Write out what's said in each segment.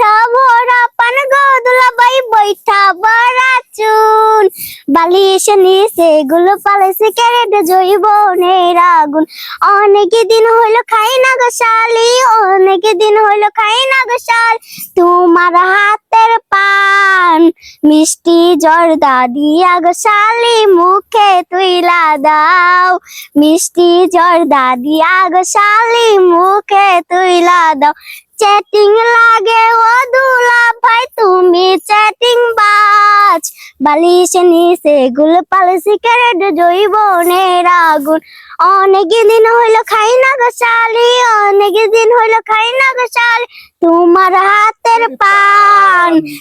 বৈঠা ভরা পান গো দুলাভাই বৈঠা ভরা চুন বালিশ নিচে গুলো পালেছে ক্যারেট জৈবনের আগুন অনেক দিন হইল খাই না গো শালি অনেক দিন হইল খাই না গো তোমার হাতের পান মিষ্টি জর্দা দিয়া গো শালি মুখে তুইলা দাও। মিষ্টি জর্দা দিয়া গো শালি মুখে তুইলা দাও। চ্যাটিং লাগে ও দুলা ভাই তুমি চ্যাটিং বাজ। বালিশ নিচে গুল পালিশি ক্যারেট জৈবনের আগুন। অনেক দিন হইল খাই না গো শালি, অনেক দিন হইল খাই না গো শালি। তোমার হাতের পান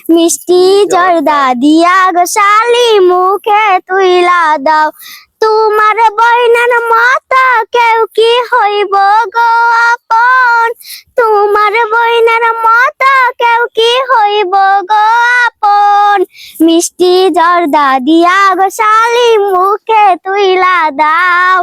মিষ্টি জর্দা দিয়া গোশালি মুখে তুইলা দাও। তোমার বইনার মত কেউ কি হইব গো আপন? তোমার বইনার মত কেউ কি হইব গো মিষ্টি জর্দা দিয়া গো শালি মুখে তুইলা দাও।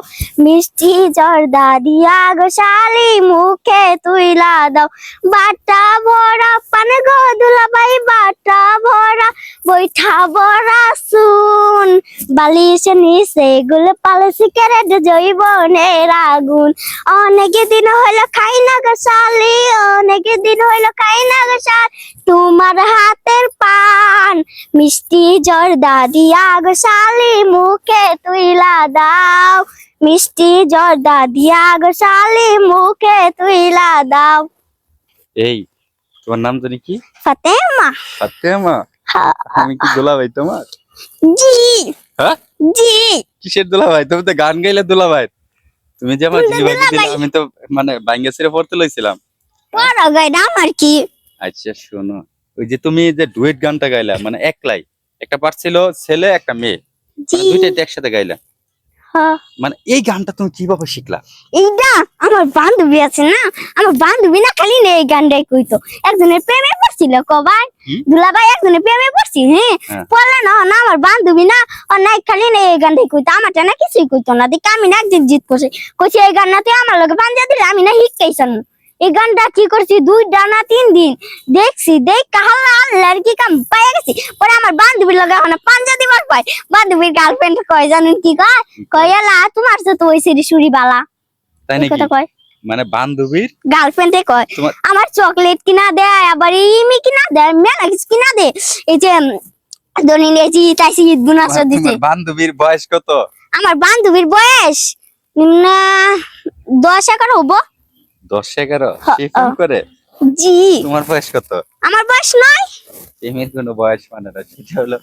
মিষ্টি জর্দা দিয়া গো শালি মুখে তুইলা দাও। বাটা ভরা পান গো দুলাভাই বাটা ভরা বৈঠা ভরা শুন বালিশ নিচে গুলো পালিশি ক্যারেট জৈবনের আগুন। অনেক দিন হইল খাই না গো শালি, অনেক দিন হইল খাই না গো শাল। তোমার হাতের পান মিষ্টি জর্দা দিয়া গো শালি মুখে তুইলা দাও। মিষ্টি জর্দা দিয়া গো শালি মুখে তুইলা দাও। এই তোমার নাম জানি কি? ফাতেমা। ফাতেমা। আমি কি দোলা ভাই তোমার? জি। হ্যাঁ? জি। কিসের দোলা ভাই তুমি তো গান গাইলে দোলা ভাই তুমি যে আমার দুলাভাই। আমি তো মানে বাইঙ্গা ছেড়ে পড়তে লইছিলাম। বড় গাইডা আমার কি? আচ্ছা শোনো। ওই যে তুমি যে ডুয়েট গানটা গাইলা মানে একলাই। একটা পার্ট ছিল ছেলে একটা মেয়ে। মানে দুইটাই তো একসাথে গাইলা। হ্যাঁ। মানে এই গানটা তুমি কীভাবে শিখলা? এইটা আমার বান্ধবী আছে না? আমার বান্ধবী না খালি না এই গানটাই কইতো। একজনের প্রেমে পড়ছিল কবাই কি? দুলাভাই একজনের প্রেমে পড়ছি হ্যাঁ? হ্যাঁ। পড়লে না না আমার বান্ধবী না আর নাই খালি না এই গানটাই কইতো। আমারটা না কিছুই কইতো না। দেখি আমি না একদিন জিত করছি। কইছি এই গান না তুই আমার লগে পাঞ্জা দিলে আমি না শিখাইছান এই গানটা কি করছি? দুই ডানা তিন দিন? দেখছি দেখ কাহাল্লা আল্লাহর কি কাম? পাইয়া গেছি। পরে আমার বান্ধবীর লগে এখন পাঞ্জা দিবার পাই বান্ধবীর গার্লফ্রেন্ড কয় জানেন কি কয়? কয় এলা তোমার সাথে ওই সিরি সুরি বালা। তাই নাকি? কথা কয়। মানে বান্ধবীর? গার্লফ্রেন্ডে কয় আমার চকলেট কিনা দেয় আবার ইমি কিনা দেয় মেলা কিছু কিনা দে। এই যে দনি নেজি তাইছি ঈদ গুনাস দিছে তোমার বান্ধবীর বয়স কত? আমার বান্ধবীর বয়স না দশ এগারো হব। দশ এগারো? সে ফোন করে? জি। তোমার বয়স কত? আমার বয়স নয়। প্রেমের কোনো বয়স মানে না সেটা হলো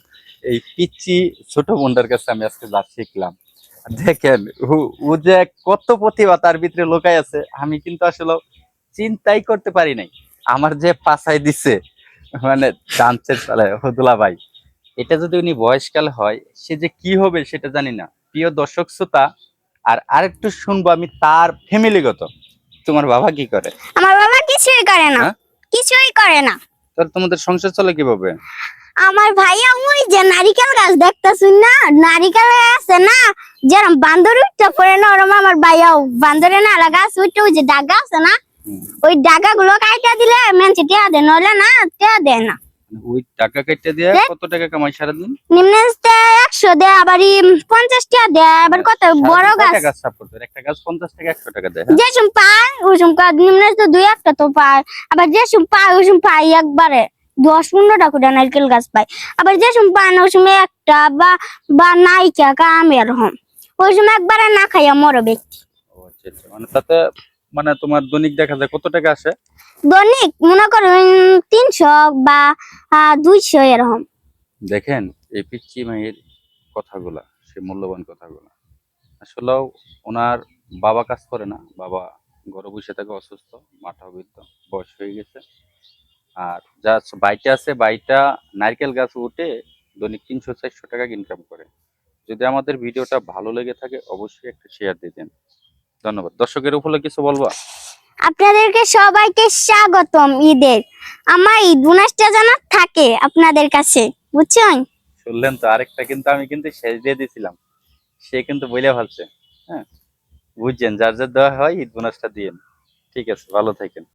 এই পিচ্ছি ছোট বোনটার কাছে আমি আজকে যা শিখলাম। দেখেন ও যে কত প্রতিভা তার ভিতরে লোকাই আছে আমি কিন্তু আসলে চিন্তাই করতে পারি নাই। আমার যে পাশায় দিছে মানে ডান্সের চালায় হদুলা ভাই এটা যদি উনি বয়সকাল হয় সে যে কি হবে সেটা জানি না। প্রিয় দর্শক শ্রোতা আর আরেকটু শুনব আমি তার ফ্যামিলিগত তোমার বাবা কি করে? আমার বাবা কিছুই করে না। হ্যাঁ? কিছুই করে না। তাহলে তোমাদের সংসার চলে কীভাবে? আমার ভাইয়া ওই যে নারিকেল গাছ দেখতেছুন না? নারিকেল আছে না? যেরকম বান্দর উঠতে পড়ে না ওরম আমার ভাইয়াও বান্দরে না গাছ উঠতে ওই যে ডাগা আছে না ওই ডাগা গুলো কাইটা দিলে মেনছে টিয়া দেয় নইলে না টিয়া দেয় না। ওই টাকা কেটে দিয়ে কত টাকা কামাই সারাদিন? নিম্নে একশো দেয় আবার পঞ্চাশ টিয়া দেয় আবার কত? বড় গাছ। গাছ সাপোর্ট করে? একটা গাছ পঞ্চাশ টাকা একশো টাকা দেয় হ্যাঁ? যে সুম পায় ওই সুম নিম্নে তো দুই একটা তো পায়। আবার যে সুম পায় ওই সুম পায় একবারে। দশ পনেরোটা করে নারকেল গাছ পায়। আবার যে সুম পায় না ওই সময় একটা বা বা নাইকা কাম এরকম ওই সময় একবারে না খাইয়া মরবে ও আচ্ছা আচ্ছা। মানে তাতে মানে তোমার দৈনিক দেখা যায় কত টাকা আসে? দৈনিক মনে করেন তিনশো বা দুইশো এরকম। দেখেন এই পিচ্ছি মায়ের কথাগুলা সে মূল্যবান কথাগুলা। আসলেও ওনার বাবা কাজ করে না। বাবা ঘরে বসে থাকে অসুস্থ মাথা বৃদ্ধ বয়স হয়ে গেছে। আর যা বাইটা আছে বাইটা নারকেল গাছ উঠে দৈনিক তিনশো চারশো টাকা ইনকাম করে। যদি আমাদের ভিডিওটা ভালো লেগে থাকে অবশ্যই একটা শেয়ার দিয়ে দেন। ধন্যবাদ। দর্শকের উপরে কিছু বলবা? আপনাদেরকে সবাইকে স্বাগতম ঈদের। আমার ঈদ বোনাসটা জানা থাকে আপনাদের কাছে বুঝছেন? শুনলেন তো আরেকটা কিন্তু আমি কিন্তু শেষ দিয়ে দিছিলাম। সে কিন্তু বইলে ভালছে হ্যাঁ? বুঝছেন যার যার দেওয়া হয় ঈদ বোনাসটা দিয়েন ঠিক আছে ভালো থাকেন।